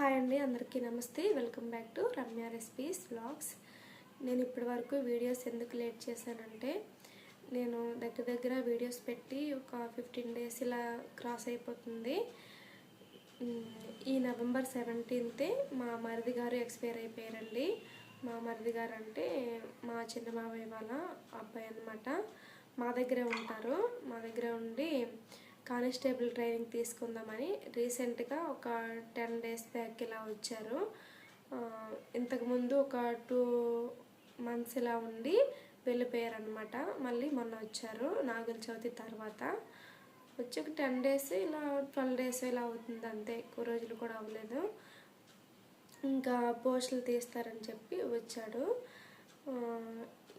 Hi అండి అందరికీ నమస్తే. Welcome back to Ramya recipes blogs నేను ఇప్పటి వరకు వీడియోస్ ఎందుకు లేట్ చేశానంటే నేను దగ్గర దగ్గర వీడియోస్ పెట్టి ఒక ఫిఫ్టీన్ డేస్ ఇలా క్రాస్ అయిపోతుంది. ఈ నవంబర్ సెవెంటీన్తే మా మరిది గారు ఎక్స్పైర్ అయిపోయారండి. మా మరిది గారు అంటే మా చిన్న మావయ్య వాళ్ళ అబ్బాయి అన్నమాట. మా దగ్గరే ఉంటారు. మా దగ్గరే ఉండి కానిస్టేబుల్ ట్రైనింగ్ తీసుకుందామని రీసెంట్గా ఒక టెన్ డేస్ బ్యాక్ ఇలా వచ్చారు. ఇంతకుముందు ఒక టూ మంత్స్ ఇలా ఉండి వెళ్ళిపోయారు అనమాట మళ్ళీ మొన్న వచ్చారు నాగుల చవితి తర్వాత. వచ్చి ఒక టెన్ డేస్ ఇలా ట్వెల్వ్ డేస్ ఇలా అవుతుంది అంతే ఎక్కువ రోజులు కూడా అవ్వలేదు. ఇంకా పోస్టులు తీస్తారని చెప్పి వచ్చాడు.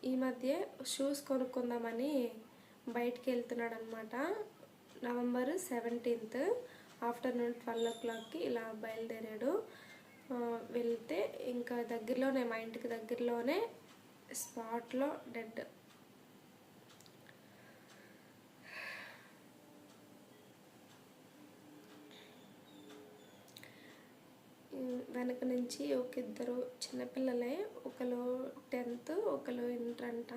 ఈ మధ్య షూస్ కొనుక్కుందామని బయటికి వెళ్తున్నాడు అనమాట నవంబర్ సెవెంటీన్త్ ఆఫ్టర్నూన్ ట్వెల్వ్ ఓ క్లాక్కి ఇలా బయలుదేరాడు. వెళ్తే ఇంకా దగ్గరలోనే మా ఇంటికి దగ్గరలోనే స్పాట్లో డెడ్. వెనక నుంచి ఒక ఇద్దరు చిన్నపిల్లలే ఒకరు టెన్త్ ఒకరు ఇంటర్ అంట.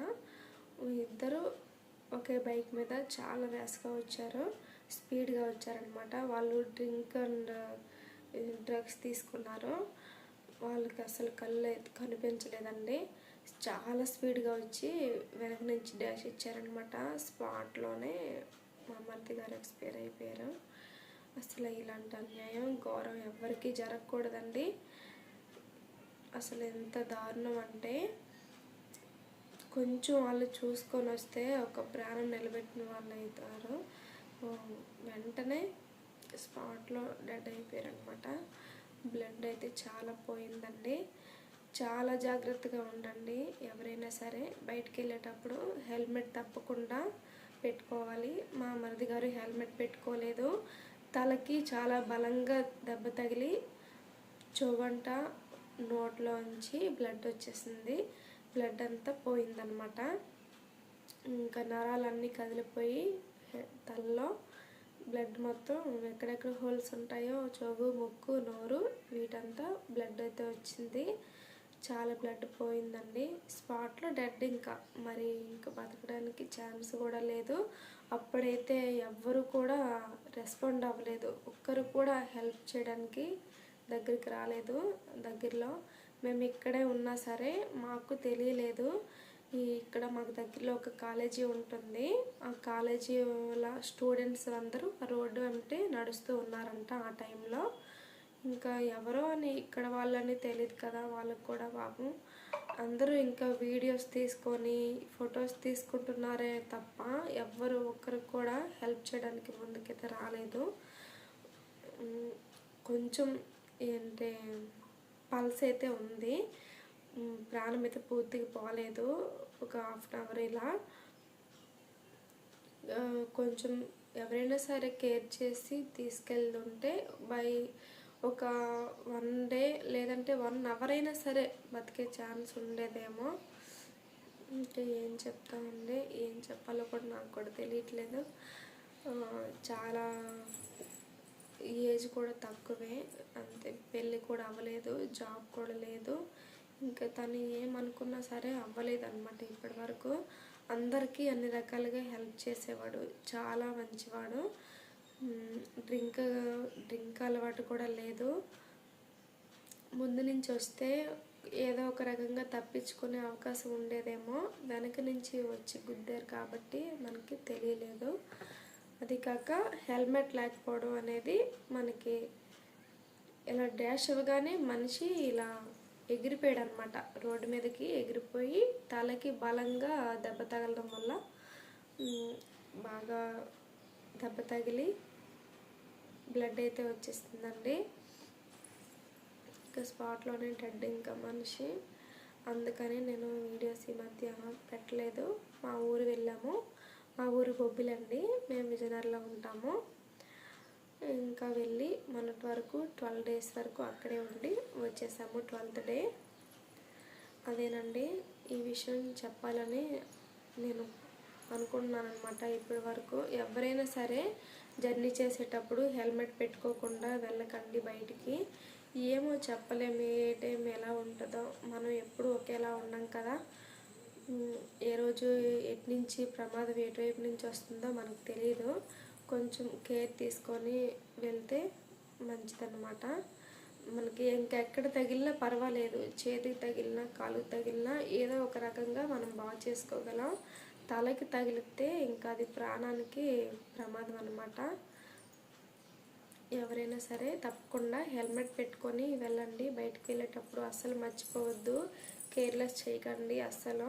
ఇద్దరు ఒకే బైక్ మీద చాలా ర్యాస్గా వచ్చారు. స్పీడ్గా వచ్చారనమాట వాళ్ళు డ్రింక్ అండ్ డ్రగ్స్ తీసుకున్నారు. వాళ్ళకి అసలు కళ్ళు కనిపించలేదండి. చాలా స్పీడ్గా వచ్చి వెనక నుంచి డాష్ ఇచ్చారనమాట స్పాట్లోనే మా మరిది గారు ఎక్స్పైర్ అయిపోయారు. అసలు ఇలాంటి అన్యాయం ఘోరం ఎవరికీ జరగకూడదండి. అసలు ఎంత దారుణం అంటే కొంచెం వాళ్ళు చూసుకొని వస్తే ఒక ప్రాణం నిలబెట్టిన వాళ్ళు అవుతారు. వెంటనే స్పాట్లో డెడ్ అయిపోయారు అనమాట బ్లడ్ అయితే చాలా పోయిందండి. చాలా జాగ్రత్తగా ఉండండి. ఎవరైనా సరే బయటికి వెళ్ళేటప్పుడు హెల్మెట్ తప్పకుండా పెట్టుకోవాలి. మా మరిది గారు హెల్మెట్ పెట్టుకోలేదు. తలకి చాలా బలంగా దెబ్బ తగిలి చెవంట నోట్లోంచి బ్లడ్ వచ్చేసింది. బ్లడ్ అంతా పోయిందనమాట ఇంకా నరాలన్నీ కదిలిపోయి తలలో బ్లడ్ మొత్తం ఎక్కడెక్కడ హోల్స్ ఉంటాయో చెవు ముక్కు నోరు వీటంతా బ్లడ్ అయితే వచ్చింది. చాలా బ్లడ్ పోయిందండి. స్పాట్లో డెడ్ ఇంకా. మరి ఇంకా బతకడానికి ఛాన్స్ కూడా లేదు. అప్పుడైతే ఎవ్వరు కూడా రెస్పాండ్ అవ్వలేదు. ఒక్కరు కూడా హెల్ప్ చేయడానికి దగ్గరికి రాలేదు దగ్గరలో. మేము ఇక్కడే ఉన్నా సరే మాకు తెలియలేదు. ఇక్కడ మాకు దగ్గరలో ఒక కాలేజీ ఉంటుంది. ఆ కాలేజీలో స్టూడెంట్స్ అందరూ ఆ రోడ్డు అంటే నడుస్తూ ఉన్నారంట ఆ టైంలో. ఇంకా ఎవరో అని ఇక్కడ వాళ్ళని తెలియదు కదా వాళ్ళకు కూడా పాపం. అందరూ ఇంకా వీడియోస్ తీసుకొని ఫొటోస్ తీసుకుంటున్నారే తప్ప ఎవ్వరు ఒక్కరికి కూడా హెల్ప్ చేయడానికి ముందుకైతే రాలేదు. కొంచెం ఏంటే పల్స్ అయితే ఉంది. ప్రాణం అయితే పూర్తిగా పోలేదు. ఒక హాఫ్ అన్ అవర్ ఇలా. కొంచెం ఎవరైనా సరే కేర్ చేసి తీసుకెళ్తుంటే బై ఒక వన్ డే లేదంటే వన్ అవర్ అయినా సరే బతికే ఛాన్స్ ఉండేదేమో. ఇంకా ఏం చెప్తామండి? ఏం చెప్పాలో కూడా నాకు కూడా తెలియట్లేదు. చాలా ఏజ్ కూడా తక్కువే. అంతే పెళ్ళి కూడా అవ్వలేదు జాబ్ కూడా లేదు. ఇంకా తను ఏమనుకున్నా సరే అవ్వలేదు అనమాట ఇప్పటి వరకు. అందరికీ అన్ని రకాలుగా హెల్ప్ చేసేవాడు చాలా మంచివాడు. డ్రింక్ డ్రింక్ అలవాటు కూడా లేదు. ముందు నుంచి వస్తే ఏదో ఒక రకంగా తప్పించుకునే అవకాశం ఉండేదేమో వెనక నుంచి వచ్చి గుద్దారు కాబట్టి మనకి తెలియలేదు. అది కాక హెల్మెట్ లేకపోవడం అనేది మనకి ఇలా డ్యాష్ అవ్వగానే మనిషి ఇలా ఎగిరిపోయాడు అనమాట రోడ్డు మీదకి ఎగిరిపోయి తలకి బలంగా దెబ్బ తగలడం వల్ల బాగా దెబ్బ తగిలి బ్లడ్ అయితే వచ్చేస్తుందండి. ఇంకా స్పాట్లోనే డెడ్ ఇంకా మనిషి. అందుకని నేను వీడియోస్ ఈ మధ్య పెట్టలేదు. మా ఊరు వెళ్ళాము. మా ఊరు బొబ్బిలండి మేము విజయనగరంలో ఉంటాము. ఇంకా వెళ్ళి మొన్నటి వరకు ట్వెల్వ్ డేస్ వరకు అక్కడే ఉండి వచ్చేసాము ట్వెల్త్ డే. అదేనండి ఈ విషయం చెప్పాలని నేను అనుకుంటున్నాను అనమాట ఇప్పటి వరకు ఎవరైనా సరే జర్నీ చేసేటప్పుడు హెల్మెట్ పెట్టుకోకుండా వెళ్ళకండి బయటికి. ఏమో చెప్పలేము ఏ టైం ఎలా ఉంటుందో. మనం ఎప్పుడు ఒకేలా ఉన్నాం కదా. ఏ రోజు ఎటు నుంచి ప్రమాదం ఎటువైపు నుంచి వస్తుందో మనకు తెలియదు కొంచెం కేర్ తీసుకొని వెళ్తే మంచిదన్నమాట. మనకి ఇంకెక్కడ తగిలినా పర్వాలేదు. చేతికి తగిలినా కాలుకి తగిలినా ఏదో ఒక రకంగా మనం బాగు చేసుకోగలం. తలకి తగిలితే ఇంకా అది ప్రాణానికి ప్రమాదం అన్నమాట. ఎవరైనా సరే తప్పకుండా హెల్మెట్ పెట్టుకొని వెళ్ళండి. బయటికి వెళ్ళేటప్పుడు అస్సలు మర్చిపోవద్దు. కేర్లెస్ చేయకండి అస్సలు.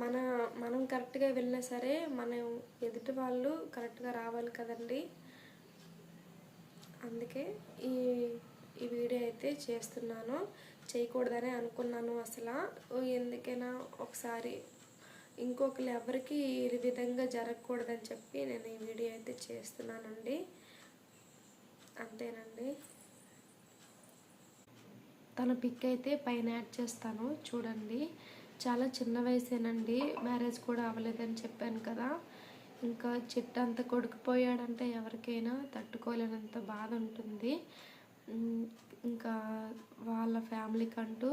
మన మనం కరెక్ట్గా వెళ్ళినా సరే మనం ఎదుటి వాళ్ళు కరెక్ట్గా రావాలి కదండి. అందుకే ఈ ఈ వీడియో అయితే చేస్తున్నాను. చేయకూడదని అనుకున్నాను అసలు. ఎందుకైనా ఒకసారి ఇంకొకరు ఎవరికి ఈ విధంగా జరగకూడదని చెప్పి నేను ఈ వీడియో అయితే చేస్తున్నానండి. అంతేనండి. తన పిక్ అయితే పైన యాడ్ చేస్తాను. చూడండి. చాలా చిన్న వయసేనండి. మ్యారేజ్ కూడా అవ్వలేదని చెప్పాను కదా. ఇంకా చెట్టు అంత కొడుకుపోయాడంటే ఎవరికైనా తట్టుకోలేనంత బాధ ఉంటుంది ఇంకా వాళ్ళ ఫ్యామిలీకి అంటూ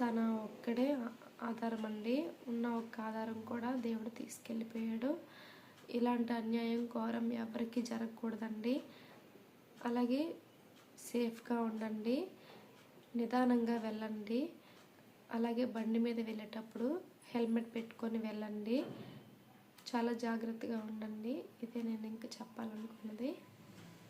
తన ఒక్కడే ఆధారం అండి ఉన్న ఒక్క ఆధారం కూడా దేవుడు తీసుకెళ్ళిపోయాడు. ఇలాంటి అన్యాయం ఘోరం ఎవరికి జరగకూడదండి. అలాగే సేఫ్గా ఉండండి. నిదానంగా వెళ్ళండి. అలాగే బండి మీద వెళ్ళేటప్పుడు హెల్మెట్ పెట్టుకొని వెళ్ళండి. చాలా జాగ్రత్తగా ఉండండి. ఇదే నేను ఇంకా చెప్పాలనుకున్నది.